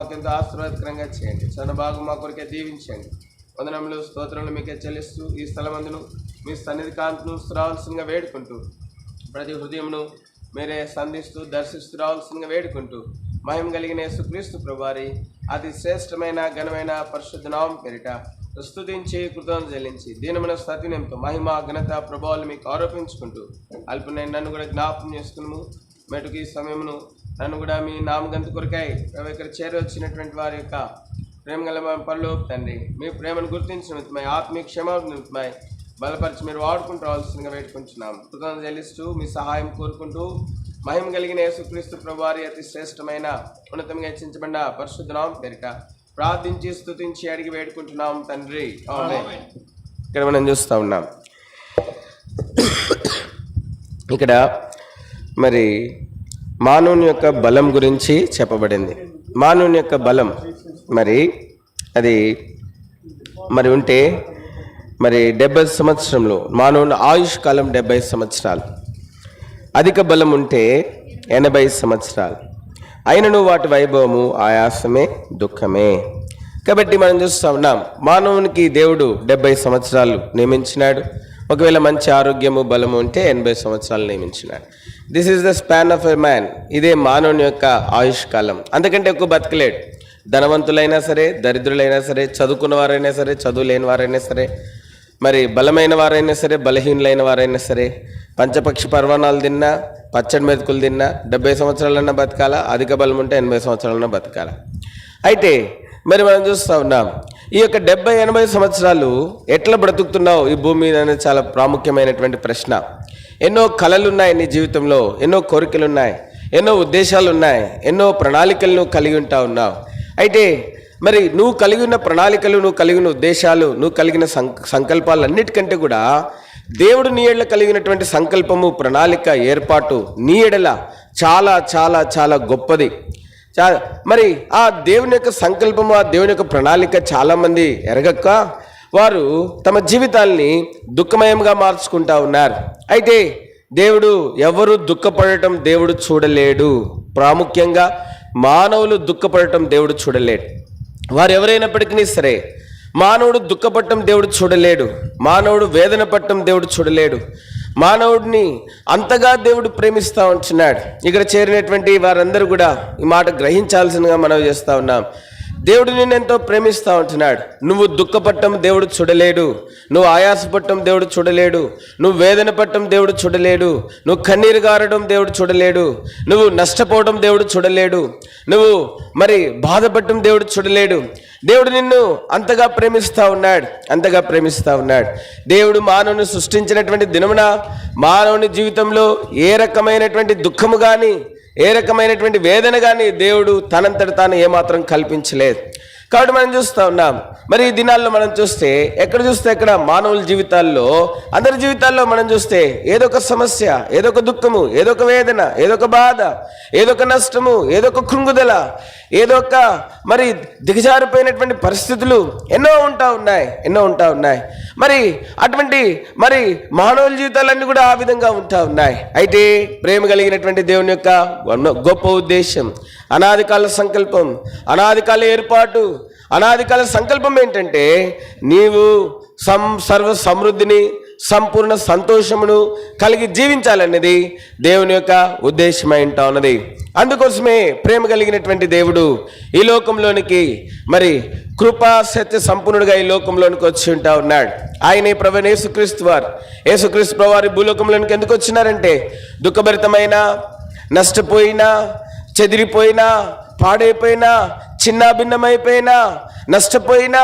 మాకింత ఆశీర్వాదకరంగా చేయండి. చిన్న భాగం మా కొరికే దీవించండి. వందనములు స్తోత్రములు మీకే చెల్లిస్తూ ఈ స్థలమందును మీ సన్నిధి కాంతును రావాల్సిందిగా వేడుకుంటూ ప్రతి హృదయమును మీరే సంధిస్తూ దర్శిస్తూ రావాల్సిందిగా వేడుకుంటూ మహిమ కలిగిన సుక్రీస్తు ప్రభువారి అతి శ్రేష్టమైన ఘనమైన పరిశుద్ధ నామం పేరిట స్తుతించి కృతం చెల్లించి దీనమైన సతినంతో మహిమ ఘనత ప్రభావాలు మీకు ఆరోపించుకుంటూ అల్పనైన నన్ను కూడా జ్ఞాపం చేసుకున్నాము మెటుకు ఈ సమయమును నన్ను కూడా మీ నామగంత కొరకాయి ప్రభు ఇక్కడ చేరి వచ్చినటువంటి వారి యొక్క ప్రేమ గల మా పనులు తండ్రి. మీ ప్రేమను గుర్తించిన నిమిత్తమై ఆత్మీయ క్షమాపణ బలపరిచి మీరు వాడుకుంటూ రావాల్సిందిగా వేడుకుంటున్నాం. కృతజ్ఞత చెల్లిస్తూ మీ సహాయం కోరుకుంటూ మహిమ కలిగిన యేసుక్రీస్తు ప్రభువారి అతి శ్రేష్టమైన ఉన్నతంగా హెచ్చించబడిన పరిశుద్ధ నామం పేరిట ప్రార్థించి స్తుతించి అడిగి వేడుకుంటున్నాం తండ్రి. ఇక్కడ మనం చూస్తూ ఉన్నాం. ఇక్కడ మరి మానవుని యొక్క బలం గురించి చెప్పబడింది. మానవుని యొక్క బలం మరి అది మరి ఉంటే మరి డెబ్బై సంవత్సరంలో మానవుని ఆయుష్ కాలం డెబ్బై సంవత్సరాలు. అధిక బలం ఉంటే ఎనభై సంవత్సరాలు. అయినను వాటి వైభవము ఆయాసమే దుఃఖమే. కాబట్టి మనం చూస్తూ ఉన్నాం మానవునికి దేవుడు డెబ్బై సంవత్సరాలు నియమించినాడు. ఒకవేళ మంచి ఆరోగ్యము బలము ఉంటే ఎనభై సంవత్సరాలు నియమించినాడు. This is the span of a man ఇదే మానవుని యొక్క ఆయుష్ కాలం అంతకంటే ఎక్కువ బతకలేడు. ధనవంతులైనా సరే దరిద్రులైనా సరే చదువుకున్న వారైనా సరే చదువు లేని వారైనా సరే మరి బలమైన వారైనా సరే బలహీనులైన వారైనా సరే పంచపక్షి పర్వణాలు తిన్నా పచ్చడి మెతుకులు తిన్నా డెబ్బై సంవత్సరాలన్నా బతకాలా? అధిక బలం ఉంటే ఎనభై సంవత్సరాలన్నా బతకాలా? అయితే మరి మనం చూస్తూ ఉన్నాం. ఈ యొక్క డెబ్బై ఎనభై సంవత్సరాలు ఎట్లా బ్రతుకుతున్నావు? ఈ భూమి మీద అనేది చాలా ప్రాముఖ్యమైనటువంటి ప్రశ్న. ఎన్నో కళలు ఉన్నాయి నీ జీవితంలో ఎన్నో కోరికలు ఉన్నాయి ఎన్నో ఉద్దేశాలు ఉన్నాయి ఎన్నో ప్రణాళికలను కలిగి ఉంటా ఉన్నావు. అయితే మరి నువ్వు కలిగి ఉన్న ప్రణాళికలు నువ్వు కలిగిన ఉద్దేశాలు నువ్వు కలిగిన సంకల్పాలన్నిటికంటే కూడా దేవుడు నీ ఎడల కలిగినటువంటి సంకల్పము ప్రణాళిక ఏర్పాటు నీ ఎడల చాలా చాలా చాలా గొప్పది. చా మరి ఆ దేవుని యొక్క సంకల్పము ఆ దేవుని యొక్క ప్రణాళిక చాలామంది ఎరగక్క వారు తమ జీవితాల్ని దుఃఖమయంగా మార్చుకుంటా ఉన్నారు. అయితే దేవుడు ఎవరు దుఃఖపడటం దేవుడు చూడలేడు. ప్రాముఖ్యంగా మానవులు దుఃఖపడటం దేవుడు చూడలేడు. వారు ఎవరైనప్పటికీ సరే మానవుడు దుఃఖపడటం దేవుడు చూడలేడు. మానవుడు వేదన పట్టడం దేవుడు చూడలేడు. మానవుడిని అంతగా దేవుడు ప్రేమిస్తూ ఉంటున్నాడు. ఇక్కడ చేరినటువంటి వారందరూ కూడా ఈ మాట గ్రహించాల్సిందిగా మనం చేస్తూ ఉన్నాం. దేవుడు నిన్ను ఎంతో ప్రేమిస్తూ ఉంటున్నాడు. నువ్వు దుఃఖపట్టం దేవుడు చూడలేడు. నువ్వు ఆయాసపట్టం దేవుడు చూడలేడు. నువ్వు వేదన పట్టం దేవుడు చూడలేడు. నువ్వు కన్నీరు గారడం దేవుడు చూడలేడు. నువ్వు నష్టపోవడం దేవుడు చూడలేడు. నువ్వు మరి బాధపట్టం దేవుడు చూడలేడు. దేవుడు నిన్ను అంతగా ప్రేమిస్తూ ఉన్నాడు. అంతగా ప్రేమిస్తూ ఉన్నాడు. దేవుడు మానవుని సృష్టించినటువంటి దినమున మానవుని జీవితంలో ఏ రకమైనటువంటి దుఃఖము కానీ ఏ రకమైనటువంటి వేదన కానీ దేవుడు తనంతట తాను ఏమాత్రం కల్పించలేదు. కాబట్టి మనం చూస్తూ ఉన్నాం. మరి ఈ దినాల్లో మనం చూస్తే ఎక్కడ చూస్తే ఎక్కడ మానవుల జీవితాల్లో అందరి జీవితాల్లో మనం చూస్తే ఏదో ఒక సమస్య ఏదో ఒక దుఃఖము ఏదో ఒక వేదన ఏదో ఒక బాధ ఏదో ఒక నష్టము ఏదో ఒక కృంగుదల ఏదో ఒక మరి దిగజారిపోయినటువంటి పరిస్థితులు ఎన్నో ఉంటా ఉన్నాయి ఎన్నో ఉంటా ఉన్నాయి. మరి అటువంటి మరి మానవుల జీవితాలన్నీ కూడా ఆ విధంగా ఉంటా ఉన్నాయి. అయితే ప్రేమ కలిగినటువంటి దేవుని యొక్క గొప్ప ఉద్దేశం అనాదికాల సంకల్పం అనాదికాల ఏర్పాటు అనాదికాల సంకల్పం ఏంటంటే నీవు సం సర్వ సమృద్ధిని సంపూర్ణ సంతోషమును కలిగి జీవించాలనేది దేవుని యొక్క ఉద్దేశమై ఉంటా ఉన్నది. అందుకోసమే ప్రేమ కలిగినటువంటి దేవుడు ఈ లోకంలోనికి మరి కృపా సత్య సంపూర్ణుడిగా ఈ లోకంలోనికి వచ్చి ఉంటా ఉన్నాడు. ఆయన ప్రభుని యేసుక్రీస్తు వారు. యేసుక్రీస్తు ప్రభు భూలోకంలోనికి ఎందుకు వచ్చినారంటే దుఃఖభరితమైన నష్టపోయినా చెదిరిపోయినా పాడైపోయినా చిన్నాభిన్నమైపోయినా నష్టపోయినా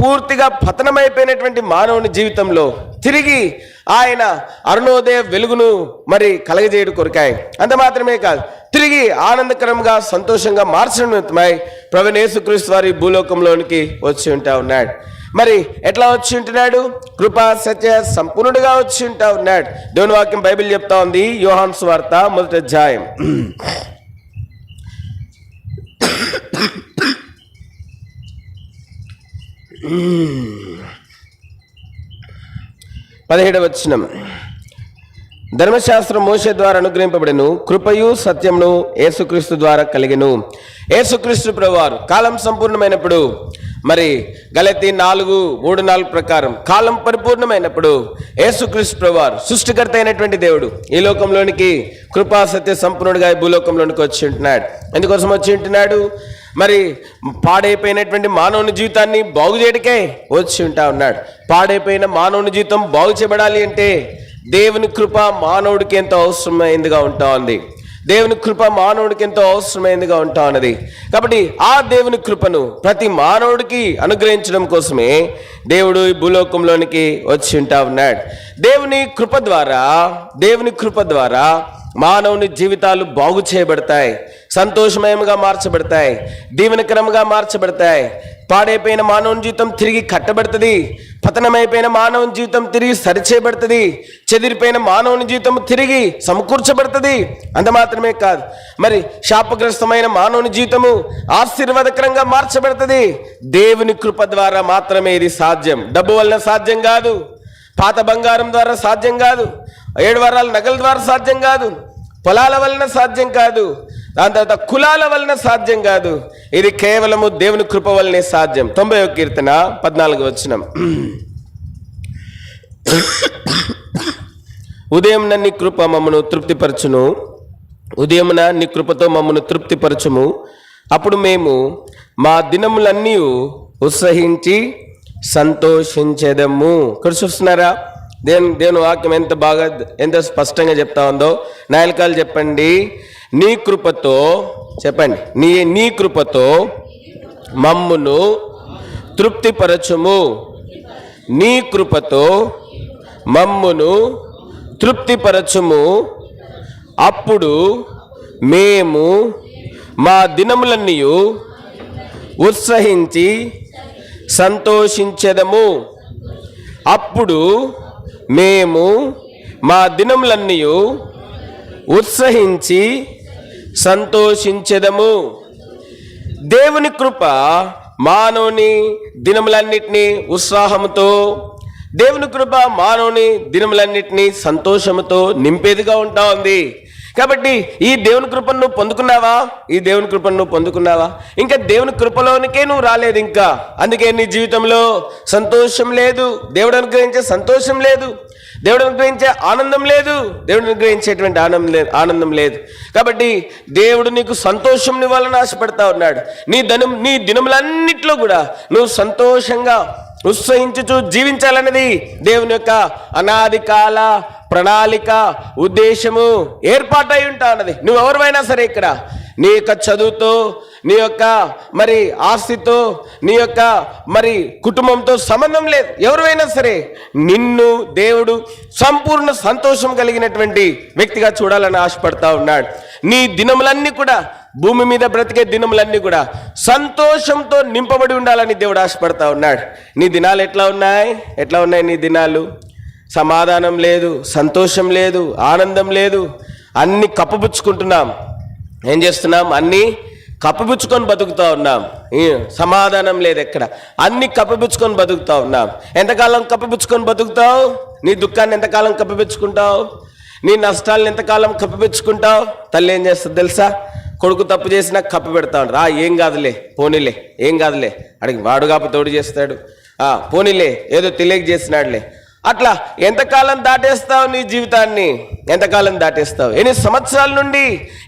పూర్తిగా పతనమైపోయినటువంటి మానవుని జీవితంలో తిరిగి ఆయన అరుణోదయ వెలుగును మరి కలగజేయడు కొరకాయి. అంత మాత్రమే కాదు తిరిగి ఆనందకరంగా సంతోషంగా మార్చడం నిమిత్తమై ప్రవణేశుక్రీస్తు వారి భూలోకంలోనికి వచ్చి ఉంటా ఉన్నాడు. మరి ఎట్లా వచ్చి ఉంటున్నాడు? కృపా సత్య సంపూర్ణుడిగా వచ్చి ఉంటా ఉన్నాడు. దేవుని వాక్యం బైబిల్ చెప్తా ఉంది యోహాన్స్ వార్త మొదటి అధ్యాయం. పదిహేడవ వచనం ధర్మశాస్త్రం మోసే ద్వారా అనుగ్రహింపబడిను కృపయు సత్యమును యేసుక్రీస్తు ద్వారా కలిగెను. యేసుక్రీస్తు ప్రభువారు కాలం సంపూర్ణమైనప్పుడు మరి గలతి నాలుగు మూడు నాలుగు ప్రకారం కాలం పరిపూర్ణమైనప్పుడు యేసుక్రీస్తు ప్రభువారు సృష్టికర్త అయినటువంటి దేవుడు ఈ లోకంలోనికి కృపా సత్య సంపూర్ణుడిగా భూలోకంలోనికి వచ్చి ఉంటున్నాడు. ఎందుకోసం వచ్చి ఉంటున్నాడు? మరి పాడైపోయినటువంటి మానవుని జీవితాన్ని బాగు చేయడానికే వచ్చి ఉంటా ఉన్నాడు. పాడైపోయిన మానవుని జీవితం బాగు చేయబడాలి అంటే దేవుని కృప మానవుడికి ఎంతో అవసరమైందిగా ఉంటా ఉంది. దేవుని కృప మానవుడికి ఎంతో అవసరమైనదిగా ఉంటా ఉన్నది. కాబట్టి ఆ దేవుని కృపను ప్రతి మానవుడికి అనుగ్రహించడం కోసమే దేవుడు ఈ భూలోకంలోనికి వచ్చి ఉంటా ఉన్నాడు. దేవుని కృప ద్వారా దేవుని కృప ద్వారా మానవుని జీవితాలు బాగు చేయబడతాయి. సంతోషమయంగా మార్చబడతాయి దీవెనకరంగా మార్చబడతాయి. పాడైపోయిన మానవుని జీవితం తిరిగి కట్టబడుతుంది పతనమైపోయిన మానవుని జీవితం తిరిగి సరిచేయబడుతుంది చెదిరిపోయిన మానవుని జీవితం తిరిగి సమకూర్చబడుతుంది. అంత మాత్రమే కాదు మరి శాపగ్రస్తమైన మానవుని జీవితము ఆశీర్వాదకరంగా మార్చబడుతుంది. దేవుని కృప ద్వారా మాత్రమే ఇది సాధ్యం. డబ్బు వలన సాధ్యం కాదు పాత బంగారం ద్వారా సాధ్యం కాదు ఏడు వారాల నగల ద్వారా సాధ్యం కాదు పొలాల వలన సాధ్యం కాదు దాని తర్వాత కులాల వలన సాధ్యం కాదు. ఇది కేవలము దేవుని కృప వలనే సాధ్యం. తొంభై ఒక కీర్తన పద్నాలుగు వచ్చినం ఉదయం నన్ని కృప మమ్మను తృప్తిపరచును. ఉదయమున నీ కృపతో మమ్మను తృప్తిపరచుము. అప్పుడు మేము మా దినములన్నీ ఉత్సహించి సంతోషించేదము. ఇక్కడ చూస్తున్నారా? దేవుని దేవుని వాక్యం ఎంత బాగా ఎంత స్పష్టంగా చెప్తా ఉందో. నాయలకాలు చెప్పండి. నీ కృపతో చెప్పండి నీ నీ కృపతో మమ్మును తృప్తిపరచుము. నీ కృపతో మమ్మును తృప్తిపరచుము. అప్పుడు మేము మా దినములన్నీ ఉత్సహించి సంతోషించెదము. అప్పుడు మేము మా దినములన్నీ ఉత్సహించి సంతోషించెదము. దేవుని కృప మానవుని దినములన్నిటినీ ఉత్సాహంతో దేవుని కృప మానవుని దినములన్నిటినీ సంతోషముతో నింపేదిగా ఉంటా ఉంది. కాబట్టి ఈ దేవుని కృపను నువ్వు పొందుకున్నావా? ఈ దేవుని కృపను నువ్వు పొందుకున్నావా? ఇంకా దేవుని కృపలోనికే నువ్వు రాలేదు ఇంకా. అందుకే నీ జీవితంలో సంతోషం లేదు. దేవుడు అనుగ్రహించే సంతోషం లేదు. దేవుడు అనుగ్రహించే ఆనందం లేదు. దేవుడు అనుగ్రహించేటువంటి ఆనందం లేదు ఆనందం లేదు. కాబట్టి దేవుడు నీకు సంతోషం ఇవ్వాలని ఆశపడతా ఉన్నాడు. నీ ధనం నీ దినములన్నిట్లో కూడా నువ్వు సంతోషంగా ఉత్సహించుచు జీవించాలన్నది దేవుని యొక్క అనాది కాల ప్రణాళిక ఉద్దేశము ఏర్పాటై ఉంటా అన్నది. నువ్వు ఎవరివైనా సరే ఇక్కడ నీ యొక్క చదువుతో నీ యొక్క మరి ఆస్తితో నీ యొక్క మరి కుటుంబంతో సంబంధం లేదు. ఎవరైనా సరే నిన్ను దేవుడు సంపూర్ణ సంతోషం కలిగినటువంటి వ్యక్తిగా చూడాలని ఆశపడతా ఉన్నాడు. నీ దినములన్నీ కూడా భూమి మీద బ్రతికే దినములన్నీ కూడా సంతోషంతో నింపబడి ఉండాలని దేవుడు ఆశపడతా ఉన్నాడు. నీ దినాలు ఎట్లా ఉన్నాయి? ఎట్లా ఉన్నాయి నీ దినాలు? సమాధానం లేదు సంతోషం లేదు ఆనందం లేదు. అన్ని కప్పపుచ్చుకుంటున్నాం ఏం చేస్తున్నాం? అన్నీ కప్పపుచ్చుకొని బతుకుతా ఉన్నాం. ఈ సమాధానం లేదు ఎక్కడ. అన్ని కప్పపుచ్చుకొని బతుకుతూ ఉన్నాం. ఎంతకాలం కప్పపుచ్చుకొని బతుకుతావు? నీ దుఃఖాన్ని ఎంతకాలం కప్పిపుచ్చుకుంటావు? నీ నష్టాలను ఎంతకాలం కప్పిపుచ్చుకుంటావు? తల్లి ఏం చేస్తుంది తెలుసా? కొడుకు తప్పు చేసినా కప్పి పెడతా ఉంటారు ఆ ఏం కాదులే పోనీలే ఏం కాదులే. అడిగి వాడు కాపు తోడు చేస్తాడు. ఆ పోనీలే ఏదో తెలియక చేసినాడులే. అట్లా ఎంతకాలం దాటేస్తావు నీ జీవితాన్ని? ఎంతకాలం దాటేస్తావు? ఎన్ని సంవత్సరాల నుండి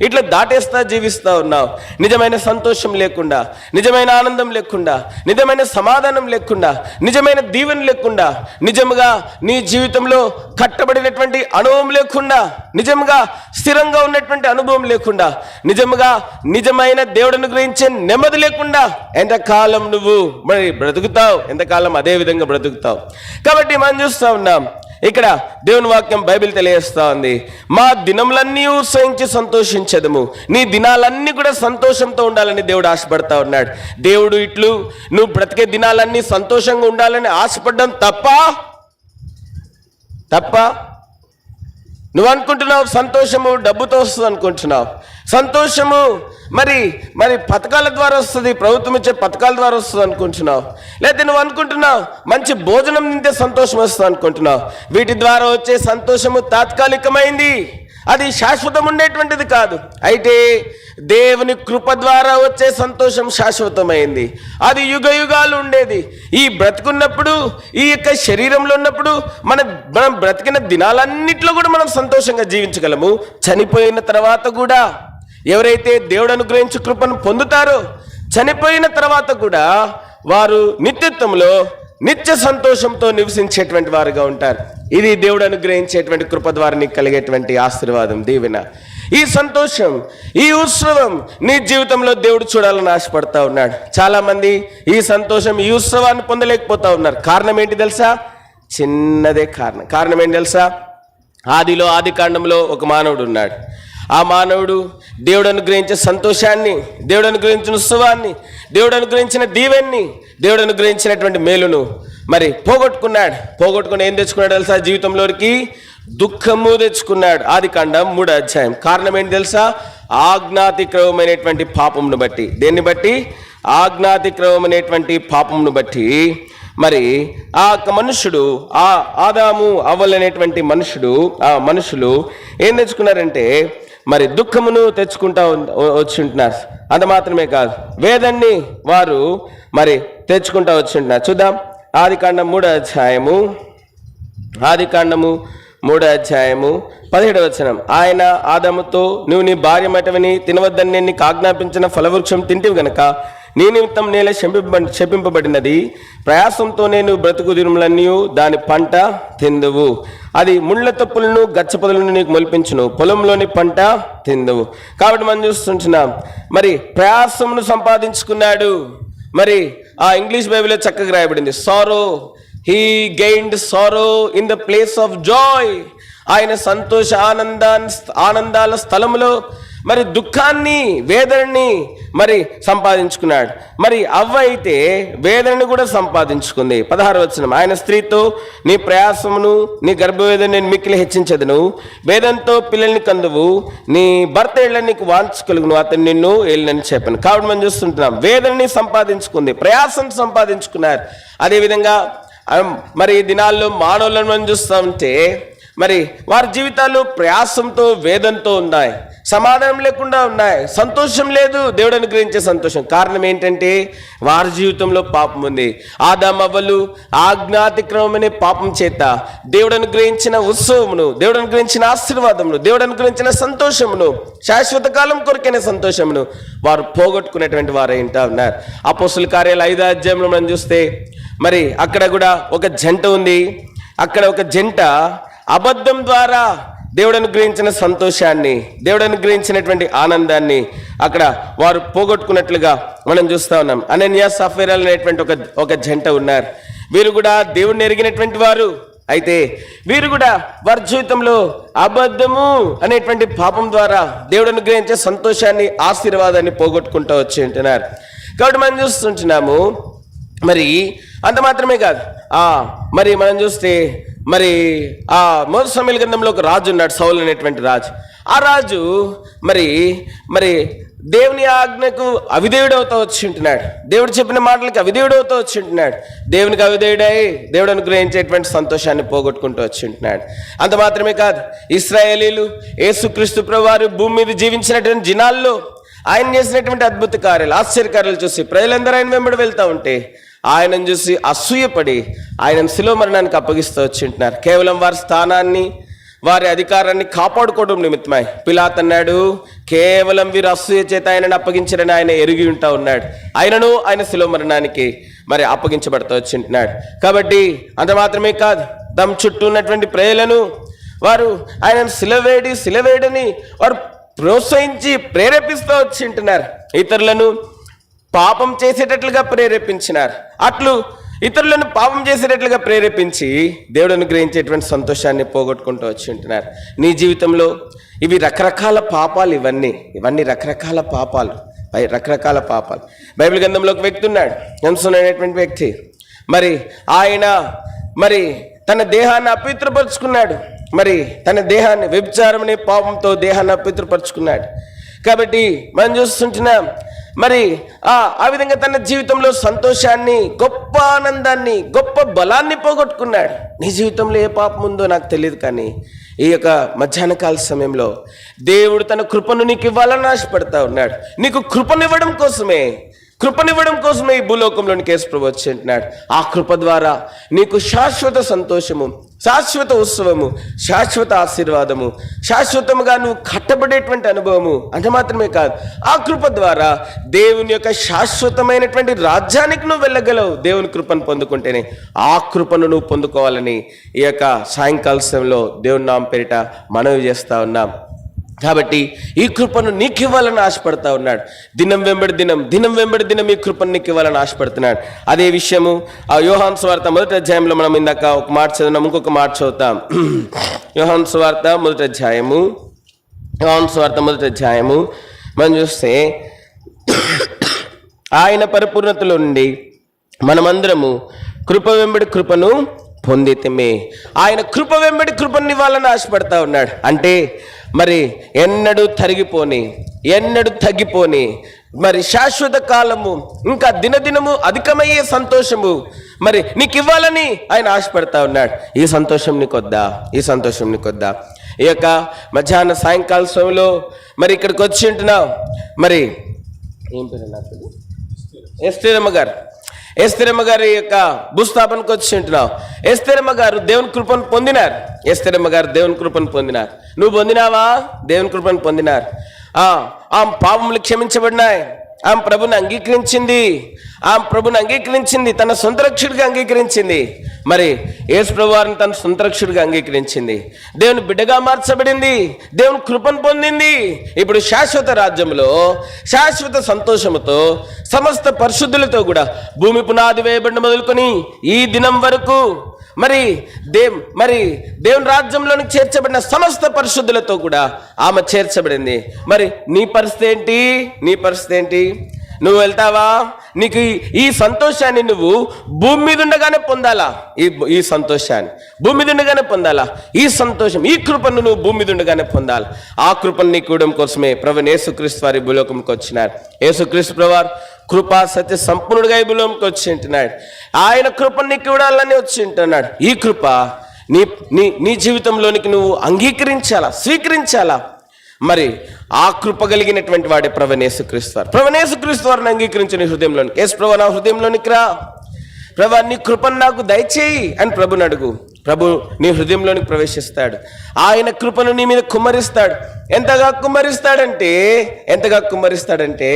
ఇట్లా దాటేస్తా జీవిస్తా ఉన్నావు? నిజమైన సంతోషం లేకుండా నిజమైన ఆనందం లేకుండా నిజమైన సమాధానం లేకుండా నిజమైన దీవెన లేకుండా నిజముగా నీ జీవితంలో కట్టబడినటువంటి అనుభవం లేకుండా నిజంగా స్థిరంగా ఉన్నటువంటి అనుభవం లేకుండా నిజముగా నిజమైన దేవుడిని గురించే నెమ్మది లేకుండా ఎంతకాలం నువ్వు మరి బ్రతుకుతావు? ఎంతకాలం అదే విధంగా బ్రతుకుతావు? కాబట్టి మనం చూస్తాం ఉన్నాం. ఇక్కడ దేవుని వాక్యం బైబిల్ తెలియజేస్తా ఉంది. మా దినములన్నీ ఉత్సహించి సంతోషించదము. నీ దినాలన్నీ కూడా సంతోషంతో ఉండాలని దేవుడు ఆశపడతా ఉన్నాడు. దేవుడు ఇట్లు నువ్వు బ్రతికే దినాలన్నీ సంతోషంగా ఉండాలని ఆశపడడం తప్ప తప్ప నువ్వు అనుకుంటున్నావు సంతోషము డబ్బుతో వస్తుంది అనుకుంటున్నావు. సంతోషము మరి మరి పథకాల ద్వారా వస్తుంది ప్రభుత్వం ఇచ్చే పథకాల ద్వారా వస్తుంది అనుకుంటున్నావు. లేకపోతే నువ్వు అనుకుంటున్నావు మంచి భోజనం తింటే సంతోషం వస్తుంది అనుకుంటున్నావు. వీటి ద్వారా వచ్చే సంతోషము తాత్కాలికమైంది. అది శాశ్వతం ఉండేటువంటిది కాదు. అయితే దేవుని కృప ద్వారా వచ్చే సంతోషం శాశ్వతమైంది. అది యుగ యుగాలు ఉండేది. ఈ బ్రతుకున్నప్పుడు ఈ యొక్క శరీరంలో ఉన్నప్పుడు మన మనం బ్రతికిన దినాలన్నిట్లో కూడా మనం సంతోషంగా జీవించగలము. చనిపోయిన తర్వాత కూడా ఎవరైతే దేవుడు అనుగ్రహించి కృపను పొందుతారో చనిపోయిన తర్వాత కూడా వారు నిత్యత్వంలో నిత్య సంతోషంతో నివసించేటువంటి వారుగా ఉంటారు. ఇది దేవుడు అనుగ్రహించేటువంటి కృప ద్వారా నీకు కలిగేటువంటి ఆశీర్వాదం దీవెన. ఈ సంతోషం ఈ ఉత్సవం నీ జీవితంలో దేవుడు చూడాలని ఆశపడతా ఉన్నాడు. చాలామంది ఈ సంతోషం ఈ ఉత్సవాన్ని పొందలేకపోతా ఉన్నారు. కారణం ఏంటి తెలుసా? చిన్నదే కారణం. కారణం ఏంటి తెలుసా? ఆదిలో ఆది కాండంలో ఒక మానవుడు ఉన్నాడు. ఆ మానవుడు దేవుడు అనుగ్రహించే సంతోషాన్ని దేవుడు అనుగ్రహించిన ఉత్సవాన్ని దేవుడు అనుగ్రహించిన దీవెన్ని దేవుడు అనుగ్రహించినటువంటి మేలును మరి పోగొట్టుకున్నాడు. పోగొట్టుకుని ఏం తెచ్చుకున్నాడు తెలుసా? జీవితంలోకి దుఃఖము తెచ్చుకున్నాడు. ఆది కాండం మూడో అధ్యాయం. కారణం ఏంటి తెలుసా? ఆజ్ఞాతిక్రమమైనటువంటి పాపమును బట్టి. దేన్ని బట్టి? ఆజ్ఞాతిక్రమమైనటువంటి పాపమును బట్టి. మరి ఆ యొక్క మనుషుడు ఆ ఆదాము అవ్వలనేటువంటి మనుషుడు ఆ మనుషులు ఏం తెచ్చుకున్నారంటే మరి దుఃఖమును తెచ్చుకుంటా వచ్చింటున్నారు. అది మాత్రమే కాదు. వేదాన్ని వారు మరి తెచ్చుకుంటా వచ్చింటున్నారు. చూద్దాం. ఆది కాండం మూడో అధ్యాయము. ఆది కాండము మూడో అధ్యాయము పదిహేడు వచనం. ఆయన ఆదాముతో నువ్వు నీ భార్య మటవిని తినవద్దని నేను నీకు ఆజ్ఞాపించిన ఫలవృక్షం తింటివి గనక నీ నిమిత్తం నేల శంపింప శపింపబడినది. ప్రయాసంతో నేను బ్రతుకు దినములన్నీ దాని పంట తిందువు. అది ముళ్ళ తప్పులను గచ్చపదలను నీకు మొలిపించును. పొలంలోని పంట తిందువు. కాబట్టి మనం చూస్తుంటున్నాం మరి ప్రయాసమును సంపాదించుకున్నాడు. మరి ఆ ఇంగ్లీష్ బైబిల్లో చక్కగా రాయబడింది. Sorrow he gained sorrow in the place of joy ఆయన సంతోష ఆనందాన్ని ఆనందాల స్థలములో మరి దుఃఖాన్ని వేదనని మరి సంపాదించుకున్నాడు. మరి అవ్వ అయితే వేదనని కూడా సంపాదించుకుంది. పదహారు వచ్చిన ఆయన స్త్రీతో నీ ప్రయాసమును నీ గర్భవేదన నేను మిక్కిలి హెచ్చించదును. వేదంతో పిల్లల్ని కందువు. నీ భర్త ఏళ్ళ నీకు వాంచగలుగును అతను నిన్ను ఏళ్ళని చెప్పాను. కాబట్టి మనం చూస్తుంటున్నాం. వేదనని సంపాదించుకుంది. ప్రయాసం సంపాదించుకున్నారు. అదేవిధంగా మరి ఈ దినాల్లో మానవులను మనం చూస్తూ ఉంటే మరి వారి జీవితాలు ప్రయాసంతో వేదంతో ఉన్నాయి. సమాధానం లేకుండా ఉన్నాయి. సంతోషం లేదు. దేవుడు అనుగ్రహించే సంతోషం. కారణం ఏంటంటే వారి జీవితంలో పాపం ఉంది. ఆదామవ్వలు ఆజ్ఞాతిక్రమమనే పాపం చేత దేవుడు అనుగ్రహించిన ఉత్సవమును దేవుడు అనుగ్రహించిన ఆశీర్వాదమును దేవుడు అనుగ్రహించిన సంతోషమును శాశ్వత కాలం కొరకైన సంతోషమును వారు పోగొట్టుకునేటువంటి వారు ఏంటా ఉన్నారు. అపోసుల కార్యాలు ఐదు అధ్యాయంలో మనం చూస్తే మరి అక్కడ కూడా ఒక జంట ఉంది. అక్కడ ఒక జంట అబద్ధం ద్వారా దేవుడు అనుగ్రహించిన సంతోషాన్ని దేవుడు అనుగ్రహించినటువంటి ఆనందాన్ని అక్కడ వారు పోగొట్టుకున్నట్లుగా మనం చూస్తా ఉన్నాం. అనన్య సఫేరాలు అనేటువంటి ఒక ఒక జంట ఉన్నారు. వీరు కూడా దేవుడిని ఎరిగినటువంటి వారు. అయితే వీరు కూడా వారి జీవితంలో అబద్ధము అనేటువంటి పాపం ద్వారా దేవుడు అనుగ్రహించే సంతోషాన్ని ఆశీర్వాదాన్ని పోగొట్టుకుంటూ వచ్చి ఉంటున్నారు. కాబట్టి మనం చూస్తుంటున్నాము. మరి అంత మాత్రమే కాదు. మరి మనం చూస్తే మరి ఆ మొదటి సమయాల గ్రంథంలో ఒక రాజు ఉన్నాడు సౌలు అనేటువంటి రాజు. ఆ రాజు మరి మరి దేవుని ఆజ్ఞకు అవిధేయుడు అవుతా వచ్చి ఉంటున్నాడు. దేవుడు చెప్పిన మాటలకి అవిధేయుడు అవుతా వచ్చి ఉంటున్నాడు. దేవునికి అవిధేయుడై దేవుడు అనుగ్రహించేటువంటి సంతోషాన్ని పోగొట్టుకుంటూ వచ్చి ఉంటున్నాడు. అంత మాత్రమే కాదు ఇస్రాయేలీలు యేసుక్రీస్తు ప్రభువారు భూమి మీద జీవించినటువంటి జనాల్లో ఆయన చేసినటువంటి అద్భుత కార్యాలు ఆశ్చర్యకార్యాలు చూసి ప్రజలందరూ ఆయన వెంబడి వెళ్తూ ఉంటే ఆయనను చూసి అసూయపడి ఆయన శిలో మరణానికి అప్పగిస్తూ వచ్చింటున్నారు కేవలం వారి స్థానాన్ని వారి అధికారాన్ని కాపాడుకోవడం నిమిత్తమై పిలాత్ అన్నాడు కేవలం వీరు అసూయ చేత ఆయనను అప్పగించడని ఆయన ఎరిగి ఉంటా ఉన్నాడు. ఆయనను ఆయన శిలో మరణానికి మరి అప్పగించబడుతూ వచ్చింటున్నాడు కాబట్టి అంత మాత్రమే కాదు తమ చుట్టూ ఉన్నటువంటి ప్రజలను వారు ఆయనను శిలవేడి శిలవేడని వారు ప్రోత్సహించి ప్రేరేపిస్తూ వచ్చింటున్నారు ఇతరులను పాపం చేసేటట్లుగా ప్రేరేపించినారు. అట్లు ఇతరులను పాపం చేసేటట్లుగా ప్రేరేపించి దేవుడు అనుగ్రహించేటువంటి సంతోషాన్ని పోగొట్టుకుంటూ వచ్చి ఉంటున్నారు. నీ జీవితంలో ఇవి రకరకాల పాపాలు ఇవన్నీ. ఇవన్నీ రకరకాల పాపాలు. రకరకాల పాపాలు. బైబిల్ గ్రంథంలో ఒక వ్యక్తి ఉన్నాడు. ఎంసన్ అనేటువంటి వ్యక్తి. మరి ఆయన మరి తన దేహాన్ని అపిత్రపరుచుకున్నాడు మరి తన దేహాన్ని వ్యభిచారమనే పాపంతో దేహాన్ని అపిత్రపరుచుకున్నాడు కాబట్టి మనం చూస్తుంటున్నాం మరి ఆ ఆ విధంగా తన జీవితంలో సంతోషాన్ని గొప్ప ఆనందాన్ని గొప్ప బలాన్ని పోగొట్టుకున్నాడు. నీ జీవితంలో ఏ పాపం ఉందో నాకు తెలియదు కానీ ఈ యొక్క మధ్యాహ్న కాల సమయంలో దేవుడు తన కృపను నీకు ఇవ్వాలని ఆశపడతా ఉన్నాడు. నీకు కృపనివ్వడం కోసమే కృపనివ్వడం కోసమే ఈ భూలోకంలోనికి కేసు ప్రభు వచ్చి అంటున్నాడు. ఆ కృప ద్వారా నీకు శాశ్వత సంతోషము శాశ్వత ఉత్సవము శాశ్వత ఆశీర్వాదము శాశ్వతముగా నువ్వు కట్టబడేటువంటి అనుభవము అంత మాత్రమే కాదు ఆ కృప ద్వారా దేవుని యొక్క శాశ్వతమైనటువంటి రాజ్యానికి నువ్వు వెళ్ళగలవు దేవుని కృపను పొందుకుంటేనే. ఆ కృపను నువ్వు పొందుకోవాలని ఈ యొక్క సాయంకాల సమయంలో దేవుని నామ పేరిట మనవి చేస్తా ఉన్నాం. కాబట్టి ఈ కృపను నీకు ఇవ్వాలని ఆశపడతా ఉన్నాడు. దినం వెంబడి దినం దినం వెంబడి దినం ఈ కృపను నీకు ఇవ్వాలని ఆశపడుతున్నాడు. అదే విషయము ఆ యోహాన్ స్వార్త మొదటి అధ్యాయంలో మనం ఇందాక ఒక మాట చదివినాం ఇంకొక మాట చదువుతాం. యోహాన్ స్వార్త మొదటి అధ్యాయము యోహాన్ స్వార్త మొదటి అధ్యాయము. మనం చూస్తే ఆయన పరిపూర్ణతలో నుండి మనమందరము కృప వెంబడి కృపను పొందితమే. ఆయన కృప వెంబడి కృపను ఇవ్వాలని ఆశపడతా ఉన్నాడు. అంటే మరి ఎన్నడూ తరిగిపోని ఎన్నడూ తగ్గిపోని మరి శాశ్వత కాలము ఇంకా దినదినము అధికమయ్యే సంతోషము మరి నీకు ఇవ్వాలని ఆయన ఆశపడతా ఉన్నాడు. ఈ సంతోషం నీకొద్దా? ఈ సంతోషం నీకొద్దా? ఈ యొక్క మధ్యాహ్న సాయంకాల సమయంలో మరి ఇక్కడికి వచ్చి ఉంటున్నావు. మరి ఏం పేరు నాకు ఎస్తేరమ్మ గారు. ఎస్తేరమ్మ గారి యొక్క భూస్థాపనకు వచ్చి ఉంటున్నావు. ఎస్తేరమ్మ గారు దేవుని కృపను పొందినారు. ఎస్తేరమ్మ గారు దేవుని కృపను పొందినారు. నువ్వు పొందినావా? దేవుని కృపను పొందినారు. ఆ ఆ పాపములు క్షమించబడినాయి. ఆమె ప్రభుని అంగీకరించింది. ఆమె ప్రభుని అంగీకరించింది తన సొంతరక్షుడిగా అంగీకరించింది. మరి యేసు ప్రభువారిని తన సొంతరక్షుడిగా అంగీకరించింది. దేవుని బిడ్డగా మార్చబడింది దేవుని కృపను పొందింది. ఇప్పుడు శాశ్వత రాజ్యంలో శాశ్వత సంతోషముతో సమస్త పరిశుద్ధులతో కూడా భూమి పునాది వేయబడిన మొదలుకొని ఈ దినం వరకు మరి దేవ్ మరి దేవుని రాజ్యంలోనికి చేర్చబడిన సమస్త పరిశుద్ధులతో కూడా ఆమె చేర్చబడింది. మరి నీ పరిస్థితి ఏంటి? నీ పరిస్థితి ఏంటి? నువ్వు వెళ్తావా? నీకు ఈ- సంతోషాన్ని నువ్వు భూమి మీద ఉండగానే పొందాలా? ఈ ఈ సంతోషాన్ని భూమి మీద ఉండగానే పొందాలా? ఈ సంతోషం ఈ కృపను నువ్వు భూమి మీద ఉండగానే పొందాలి? ఆ కృపను నీకు ఇవ్వడం కోసమే ప్రభు యేసుక్రీస్తు వారి భూలోకంకి వచ్చినారు యేసుక్రీస్తు ప్రభువారు కృపా సత్య సంపూర్ణుడిగా ఈ భూలోకంకి వచ్చి ఉంటున్నాడు. ఆయన కృపను నీకు ఇవ్వడాలని వచ్చి ఉంటున్నాడు. ఈ కృప నీ నీ నీ జీవితంలోనికి నువ్వు అంగీకరించాలా? స్వీకరించాలా? మరి ఆ కృప కలిగినటువంటి వాడే ప్రవణేశు క్రీస్తువారు ప్రవణేశు క్రీస్తువారిని అంగీకరించిన హృదయంలోని. హృదయంలోనికి ఎస్ ప్రభు నా హృదయంలోనికి రా. ప్రభా నీ కృపను నాకు దయచేయి అని ప్రభుని అడుగు. ప్రభు నీ హృదయంలోనికి ప్రవేశిస్తాడు. ఆయన కృపను నీ మీద కుమ్మరిస్తాడు. ఎంతగా కుమ్మరిస్తాడంటే ఎంతగా కుమ్మరిస్తాడంటే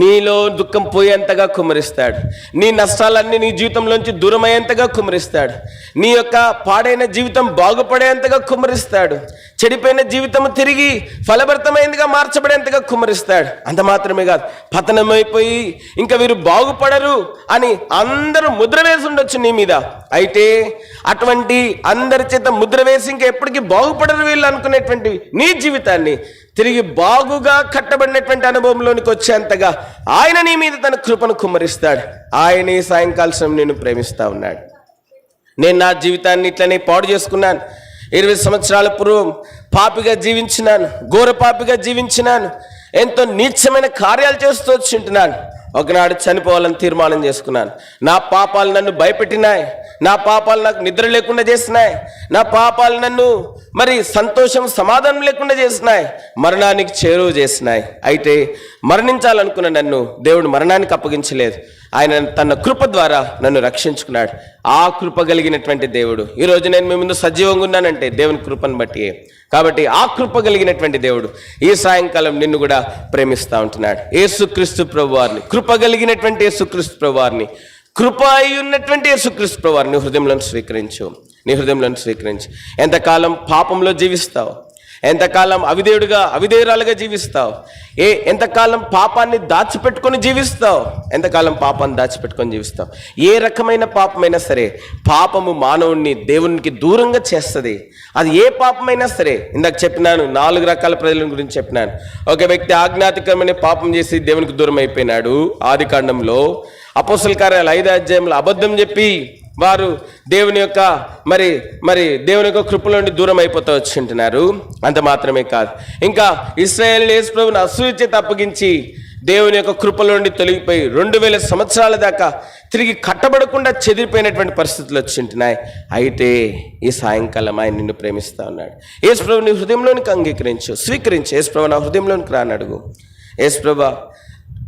నీలో దుఃఖం పోయేంతగా కుమ్మరిస్తాడు. నీ నష్టాలన్నీ నీ జీవితంలోంచి దూరమయ్యేంతగా కుమ్మరిస్తాడు. నీ యొక్క పాడైన జీవితం బాగుపడేంతగా కుమ్మరిస్తాడు. చెడిపోయిన జీవితం తిరిగి ఫలభరితమైనదిగా మార్చబడేంతగా కుమ్మరిస్తాడు. అంత మాత్రమే కాదు పతనమైపోయి ఇంకా వీరు బాగుపడరు అని అందరూ ముద్ర వేసి ఉండొచ్చు నీ మీద. అయితే అటువంటి అందరి చేత ముద్ర వేసి ఇంకా ఎప్పటికీ బాగుపడరు వీళ్ళు అనుకునేటువంటి నీ జీవితాన్ని. తిరిగి బాగుగా కట్టబడినటువంటి అనుభవంలోనికి వచ్చేంతగా ఆయన నీ మీద తన కృపను కుమ్మరిస్తాడు. ఆయన ఈ సమయం నేను ప్రేమిస్తా ఉన్నాడు. నేను నా జీవితాన్ని ఇట్లనే పాడు చేసుకున్నాను. ఇరవై సంవత్సరాల పూర్వం పాపిగా జీవించినాను. ఘోర పాపిగా జీవించినాను. ఎంతో నీచమైన కార్యాలు చేస్తూ వచ్చింటున్నాను ఒకనాడు చనిపోవాలని తీర్మానం చేసుకున్నాను. నా పాపాలు నన్ను భయపెట్టినాయి. నా పాపాలు నాకు నిద్ర లేకుండా చేసినాయి. నా పాపాలు నన్ను మరి సంతోషం సమాధానం లేకుండా చేసినాయి. మరణానికి చేరువ చేసినాయి. అయితే మరణించాలనుకున్న నన్ను దేవుడు మరణానికి అప్పగించలేదు. ఆయన తన కృప ద్వారా నన్ను రక్షించుకున్నాడు. ఆ కృప కలిగినటువంటి దేవుడు. ఈరోజు నేను మీ ముందు సజీవంగా ఉన్నానంటే దేవుని కృపను బట్టి. కాబట్టి ఆ కృప కలిగినటువంటి దేవుడు ఈ సాయంకాలం నిన్ను కూడా ప్రేమిస్తూ ఉంటున్నాడు. యేసుక్రీస్తు ప్రభువారిని కృప కలిగినటువంటి యేసుక్రీస్తు ప్రభువారిని కృప అయి ఉన్నటువంటి యేసుక్రీస్తు వారిని హృదయంలో స్వీకరించు. నీ హృదయంలో స్వీకరించు. ఎంతకాలం పాపంలో జీవిస్తావు? ఎంతకాలం అవిదేవుడిగా అవిధేయురాలుగా జీవిస్తావు? ఏ ఎంతకాలం పాపాన్ని దాచిపెట్టుకొని జీవిస్తావు? ఎంతకాలం పాపాన్ని దాచిపెట్టుకొని జీవిస్తావు? ఏ రకమైన పాపమైనా సరే పాపము మానవుణ్ణి దేవునికి దూరంగా చేస్తుంది. అది ఏ పాపమైనా సరే ఇందాక చెప్పినాను నాలుగు రకాల ప్రజల గురించి చెప్పినాను. ఒక వ్యక్తి ఆజ్ఞాతికరమైన పాపం చేసి దేవునికి దూరం అయిపోయినాడు ఆది కాండంలో అపోసల కార్యాలు ఐదు అధ్యాయంలో అబద్ధం చెప్పి వారు దేవుని యొక్క మరి మరి దేవుని యొక్క కృపల నుండి దూరం అయిపోతూ వచ్చింటున్నారు. అంత మాత్రమే కాదు. ఇంకా ఇస్రాయేల్ యేసు ప్రభుని అసూయ తప్పగించి అప్పగించి దేవుని యొక్క కృపల నుండి తొలగిపోయి రెండు వేల సంవత్సరాల దాకా తిరిగి కట్టబడకుండా చెదిరిపోయినటువంటి పరిస్థితులు వచ్చింటున్నాయి. అయితే ఈ సాయంకాలం ఆయన నిన్ను ప్రేమిస్తా ఉన్నాడు. యేసు ప్రభుని హృదయంలోనికి అంగీకరించు స్వీకరించు. యేసు ప్రభు నా హృదయంలోనికి రానడుగు. యేసు ప్రభా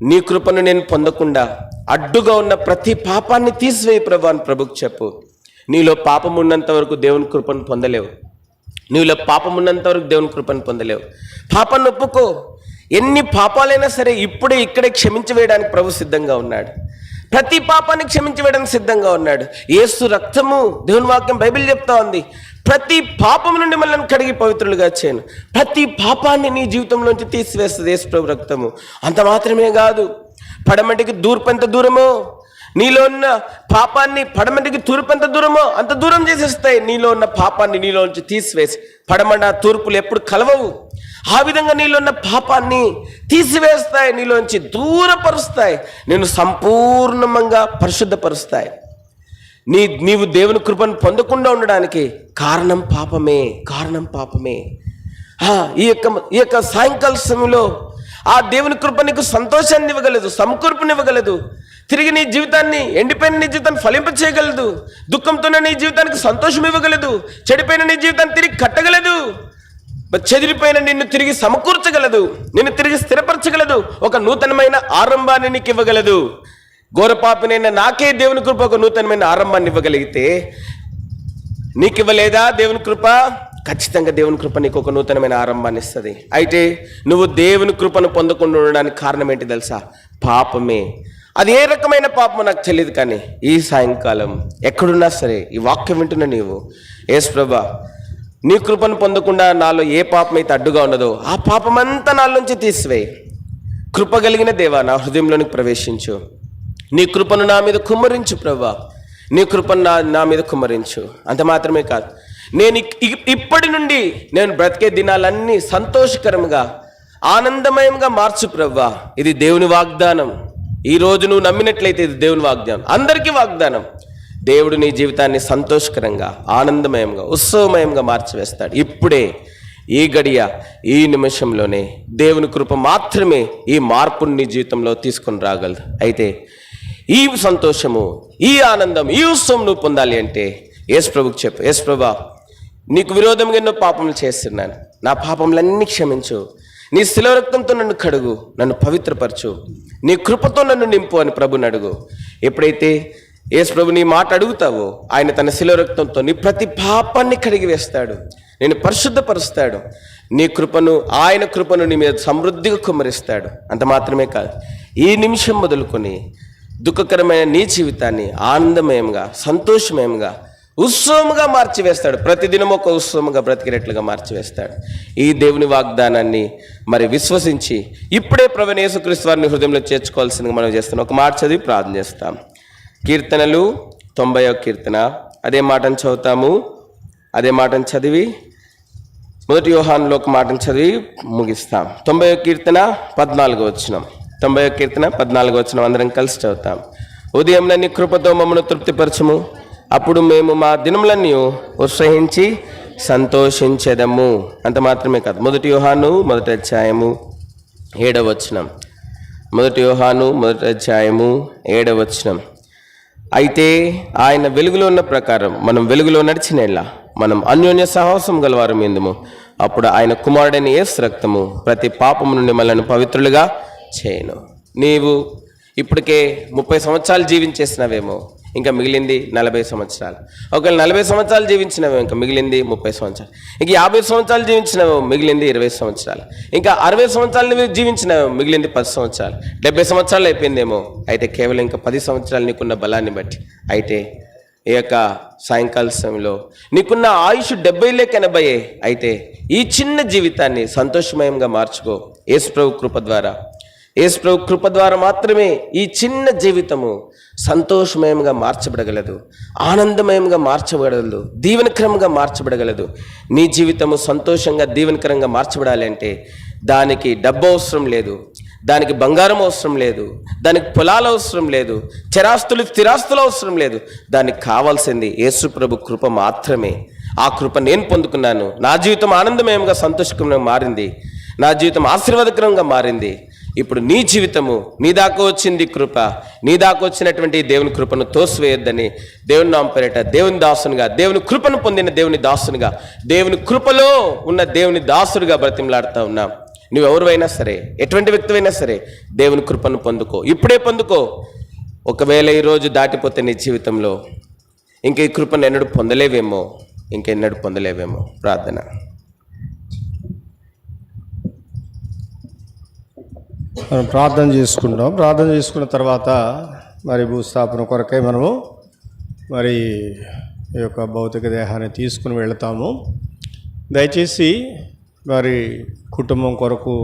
నీ కృపను నేను పొందకుండా అడ్డుగా ఉన్న ప్రతి పాపాన్ని తీసివేయి ప్రభు అని ప్రభుకు చెప్పు. నీలో పాపం ఉన్నంత వరకు దేవుని కృపను పొందలేవు. నీలో పాపం ఉన్నంత వరకు దేవుని కృపను పొందలేవు. పాపాన్ని ఒప్పుకో ఎన్ని పాపాలైనా సరే ఇప్పుడే ఇక్కడే క్షమించి వేయడానికి ప్రభు సిద్ధంగా ఉన్నాడు. ప్రతి పాపాన్ని క్షమించి వేయడానికి సిద్ధంగా ఉన్నాడు. ఏసు రక్తము దేవుని వాక్యం బైబిల్ చెప్తా ఉంది. ప్రతి పాపం నుండి మనల్ని కడిగి పవిత్రులుగా చేయను. ప్రతి పాపాన్ని నీ జీవితంలోంచి తీసివేస్తుంది యేసు ప్రభు రక్తము. అంత మాత్రమే కాదు పడమటికి దూర్పు దూరమో? నీలో ఉన్న పాపాన్ని పడమటికి తూర్పు ఎంత దూరమో? అంత దూరం చేసేస్తాయి. నీలో ఉన్న పాపాన్ని నీలోంచి తీసివేసి పడమట తూర్పులు ఎప్పుడు కలవవు. ఆ విధంగా నీలో ఉన్న పాపాన్ని తీసివేస్తాయి నీలోంచి దూరపరుస్తాయి. నేను సంపూర్ణంగా పరిశుద్ధపరుస్తాయి. నీ నీవు దేవుని కృపను పొందకుండా ఉండడానికి కారణం పాపమే కారణం పాపమే. ఆ, ఈ యొక్క ఈ యొక్క సాయంకాల సమయంలో ఆ దేవుని కృప నీకు సంతోషాన్ని ఇవ్వగలదు సమకూర్పునివ్వగలదు తిరిగి నీ జీవితాన్ని ఎండిపోయిన నీ జీవితాన్ని ఫలింప చేయగలదు. దుఃఖంతోనే నీ జీవితానికి సంతోషం ఇవ్వగలదు. చెడిపోయిన నీ జీవితాన్ని తిరిగి కట్టగలదు. చెదిరిపోయిన నిన్ను తిరిగి సమకూర్చగలదు. నిన్ను తిరిగి స్థిరపరచగలదు. ఒక నూతనమైన ఆరంభాన్ని నీకు ఇవ్వగలదు. ఘోరపాపినైనా నాకే దేవుని కృప ఒక నూతనమైన ఆరంభాన్ని ఇవ్వగలిగితే నీకు ఇవ్వలేదా దేవుని కృప? ఖచ్చితంగా దేవుని కృప నీకు ఒక నూతనమైన ఆరంభాన్ని ఇస్తుంది. అయితే నువ్వు దేవుని కృపను పొందకుండా ఉండడానికి కారణం ఏంటి తెలుసా? పాపమే. అది ఏ రకమైన పాపం నాకు తెలియదు కానీ ఈ సాయంకాలం ఎక్కడున్నా సరే ఈ వాక్యం వింటున్న నీవు యేసు ప్రభా నీ కృపను పొందకుండా నాలో ఏ పాపం అయితే అడ్డుగా ఉన్నదో ఆ పాపమంతా నాలోంచి తీసివేయి. కృప కలిగిన దేవా నా హృదయంలోనికి ప్రవేశించు. నీ కృపను నా మీద కుమ్మరించు ప్రభా నీ కృపను నా నా మీద కుమ్మరించు. అంత మాత్రమే కాదు. నేను ఇప్పటి నుండి నేను బ్రతికే దినాలన్నీ సంతోషకరంగా ఆనందమయంగా మార్చు ప్రవ్వా. ఇది దేవుని వాగ్దానం. ఈ నువ్వు నమ్మినట్లయితే ఇది దేవుని వాగ్దానం. అందరికీ వాగ్దానం. దేవుడు నీ జీవితాన్ని సంతోషకరంగా ఆనందమయంగా ఉత్సవమయంగా మార్చివేస్తాడు. ఇప్పుడే ఈ గడియ ఈ నిమిషంలోనే దేవుని కృప మాత్రమే ఈ మార్పుని నీ జీవితంలో తీసుకొని రాగలదు. అయితే ఈ సంతోషము ఈ ఆనందం ఈ ఉత్సవం నువ్వు పొందాలి అంటే యేసు ప్రభుకి చెప్పు. యేసు ప్రభా నీకు విరోధంగా ఎన్నో పాపములు చేస్తున్నాను. నా పాపములన్నీ క్షమించు. నీ శిల రక్తంతో నన్ను కడుగు నన్ను పవిత్రపరచు. నీ కృపతో నన్ను నింపు అని ప్రభుని అడుగు. ఎప్పుడైతే యేసు ప్రభు నీ మాట అడుగుతావో ఆయన తన శిలవరక్తంతో నీ ప్రతి పాపాన్ని కడిగి వేస్తాడు. నేను పరిశుద్ధపరుస్తాడు. నీ కృపను ఆయన కృపను నీ మీద సమృద్ధిగా కుమ్మరిస్తాడు. అంత మాత్రమే కాదు. ఈ నిమిషం మొదలుకొని దుఃఖకరమైన నీ జీవితాన్ని ఆనందమయంగా సంతోషమయంగా ఉత్సవముగా మార్చివేస్తాడు. ప్రతిదినం ఒక ఉత్సవముగా బ్రతికినట్లుగా మార్చివేస్తాడు. ఈ దేవుని వాగ్దానాన్ని మరి విశ్వసించి ఇప్పుడే ప్రవీణ యేసుక్రీస్తు వారిని హృదయంలో చేర్చుకోవాల్సిందిగా మనం చేస్తాం ఒక మాట చదివి ప్రార్థన చేస్తాం. కీర్తనలు తొంభై కీర్తన. అదే మాటను చదువుతాము. అదే మాటను చదివి మొదటి వ్యూహాన్లో ఒక మాటను చదివి ముగిస్తాం. తొంభై కీర్తన పద్నాలుగు వచ్చినాం తొంభై కీర్తన పద్నాలుగు వచ్చిన అందరం కలిసి చదువుతాం. ఉదయం నీ కృపతో మమ్మను తృప్తిపరచము. అప్పుడు మేము మా దినములన్నీ ఉత్సహించి సంతోషించెదము. అంత మాత్రమే కాదు. మొదటి వ్యూహాను మొదటి అధ్యాయము ఏడవ మొదటి వ్యూహాను మొదటి అధ్యాయము ఏడవ అయితే ఆయన వెలుగులో ఉన్న ప్రకారం మనం వెలుగులో నడిచినలా మనం అన్యోన్య సాహసం గలవారం ఎందుము. అప్పుడు ఆయన కుమారుడైన యేసు రక్తము ప్రతి పాపము నుండి మనల్ని పవిత్రులుగా చేయను. నీవు ఇప్పటికే ముప్పై సంవత్సరాలు జీవించేసినవేమో ఇంకా మిగిలింది నలభై సంవత్సరాలు. ఒకవేళ నలభై సంవత్సరాలు జీవించినవేమో ఇంకా మిగిలింది ముప్పై సంవత్సరాలు. ఇంక యాభై సంవత్సరాలు జీవించినవేమో మిగిలింది ఇరవై సంవత్సరాలు. ఇంకా అరవై సంవత్సరాలు నువ్వు జీవించినవేమో మిగిలింది పది సంవత్సరాలు. డెబ్బై సంవత్సరాలు అయిపోయిందేమో అయితే కేవలం ఇంకా పది సంవత్సరాలు నీకున్న బలాన్ని బట్టి. అయితే ఈ యొక్క సాయంకాల సమయంలో నీకున్న ఆయుష్ డెబ్బై లేక ఎనభై అయితే ఈ చిన్న జీవితాన్ని సంతోషమయంగా మార్చుకో. యేసు ప్రభు కృప ద్వారా ప్రభు కృప ద్వారా మాత్రమే ఈ చిన్న జీవితము సంతోషమయంగా మార్చబడగలదు ఆనందమయంగా మార్చబడగలదు దీవెనకరంగా మార్చబడగలదు. నీ జీవితము సంతోషంగా దీవెనకరంగా మార్చబడాలి అంటే దానికి డబ్బు అవసరం లేదు దానికి బంగారం అవసరం లేదు దానికి పొలాలు అవసరం లేదు చిరాస్తులు స్థిరాస్తులు అవసరం లేదు. దానికి కావాల్సింది యేసుప్రభు కృప మాత్రమే. ఆ కృప నేను పొందుకున్నాను. నా జీవితం ఆనందమయంగా సంతోషకరంగా మారింది. నా జీవితం ఆశీర్వాదకరంగా మారింది. ఇప్పుడు నీ జీవితము నీ దాకా వచ్చింది కృప నీ దాకా వచ్చినటువంటి దేవుని కృపను తోసివేయొద్దని దేవుని నాంపేరట దేవుని దాసునిగా దేవుని కృపను పొందిన దేవుని దాసునిగా దేవుని కృపలో ఉన్న దేవుని దాసుడిగా బ్రతిమలాడుతూ ఉన్నాం. నువ్వెవరివైనా సరే ఎటువంటి వ్యక్తివైనా సరే దేవుని కృపను పొందుకో. ఇప్పుడే పొందుకో. ఒకవేళ ఈరోజు దాటిపోతే నీ జీవితంలో ఇంక ఈ కృపను ఎన్నడూ పొందలేవేమో ఇంకెన్నడూ పొందలేవేమో ప్రార్థన. మనం ప్రార్థన చేసుకుంటాం. ప్రార్థన చేసుకున్న తర్వాత మరి భూస్థాపన కొరకై మనము మరి ఈ యొక్క భౌతిక దేహాన్ని తీసుకుని వెళతాము. దయచేసి మరి కుటుంబం కొరకు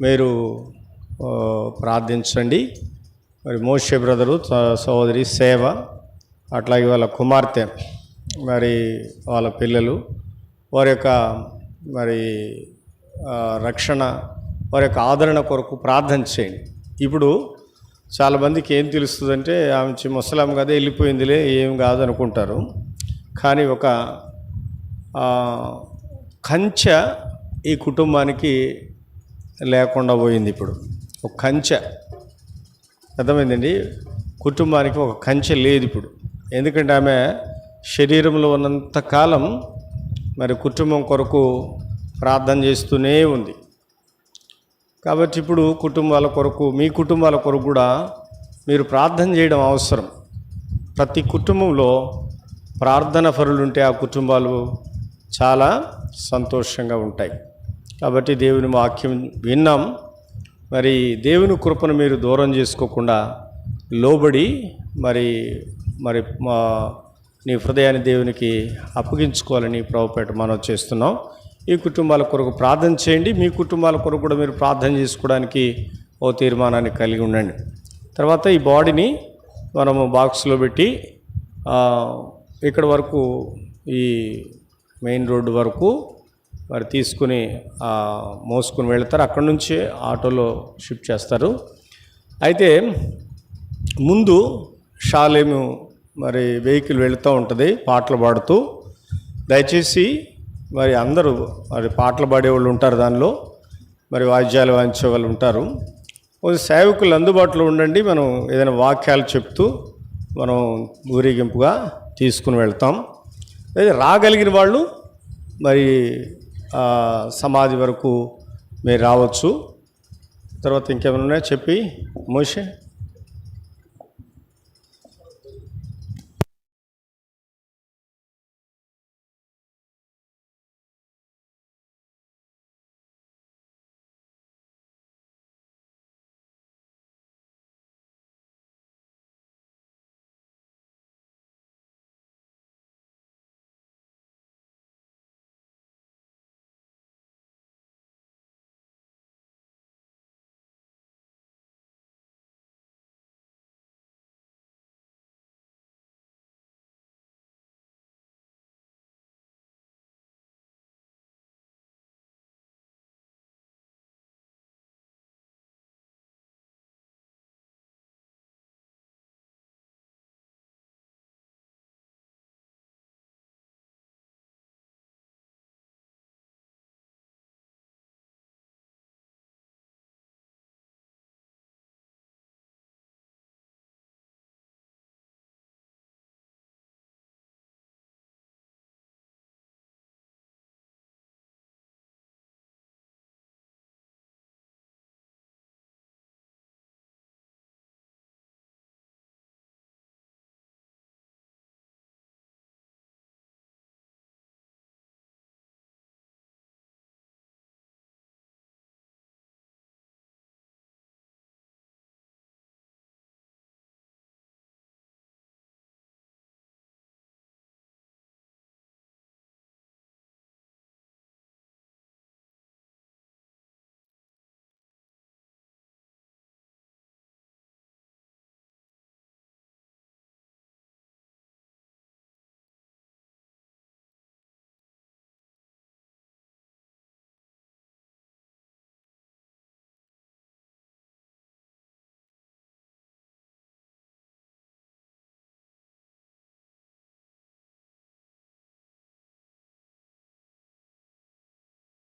మీరు ప్రార్థించండి. మరి మోషే బ్రదరు సోదరి సహోదరి సేవ అట్లాగే వాళ్ళ కుమార్తె మరి వాళ్ళ పిల్లలు వారి యొక్క మరి రక్షణ వారి యొక్క ఆదరణ కొరకు ప్రార్థన చేయండి. ఇప్పుడు చాలామందికి ఏం తెలుస్తుందంటే ఆమె చి- ముసలాం కదా వెళ్ళిపోయిందిలే ఏం కాదు అనుకుంటారు. కానీ ఒక కంచె ఈ కుటుంబానికి లేకుండా పోయింది ఇప్పుడు. ఒక కంచె. అర్థమైందండి? కుటుంబానికి ఒక కంచె లేదు ఇప్పుడు. ఎందుకంటే ఆమె శరీరంలో ఉన్నంత కాలం మరి కుటుంబం కొరకు ప్రార్థన చేస్తూనే ఉంది. కాబట్టి ఇప్పుడు కుటుంబాల కొరకు మీ కుటుంబాల కొరకు కూడా మీరు ప్రార్థన చేయడం అవసరం. ప్రతి కుటుంబంలో ప్రార్థన పరులుంటే ఆ కుటుంబాలు చాలా సంతోషంగా ఉంటాయి. కాబట్టి దేవుని వాక్యం విన్నాం. మరి దేవుని కృపను మీరు దూరం చేసుకోకుండా లోబడి మరి మరి మా నీ హృదయాన్ని దేవునికి అప్పగించుకోవాలని ప్రభుపేట మనం చేస్తున్నాం. ఈ కుటుంబాల కొరకు ప్రార్థన చేయండి. మీ కుటుంబాల కొరకు కూడా మీరు ప్రార్థన చేసుకోవడానికి ఓ తీర్మానాన్ని కలిగి ఉండండి. తర్వాత ఈ బాడీని మనము బాక్స్లో పెట్టి ఇక్కడ వరకు ఈ మెయిన్ రోడ్డు వరకు మరి తీసుకుని మోసుకొని మోసుకుని వెళ్తారు. అక్కడ నుంచి ఆటోలో షిఫ్ట్ చేస్తారు. అయితే ముందు షాలేము మరి వెహికల్ వెళుతూ ఉంటుంది. పాటలు పాడుతూ. దయచేసి మరి అందరూ మరి పాటలు పాడేవాళ్ళు ఉంటారు దానిలో మరి వాయిద్యాలు వాయించే వాళ్ళు ఉంటారు సేవకులు అందుబాటులో ఉండండి మనం ఏదైనా వాక్యాలు చెప్తూ మనం ఊరేగింపుగా తీసుకుని వెళ్తాం. అదే రాగలిగిన వాళ్ళు మరి సమాధి వరకు మీరు రావచ్చు. తర్వాత ఇంకేమైనా ఉన్నాయా? చెప్పి మోషే.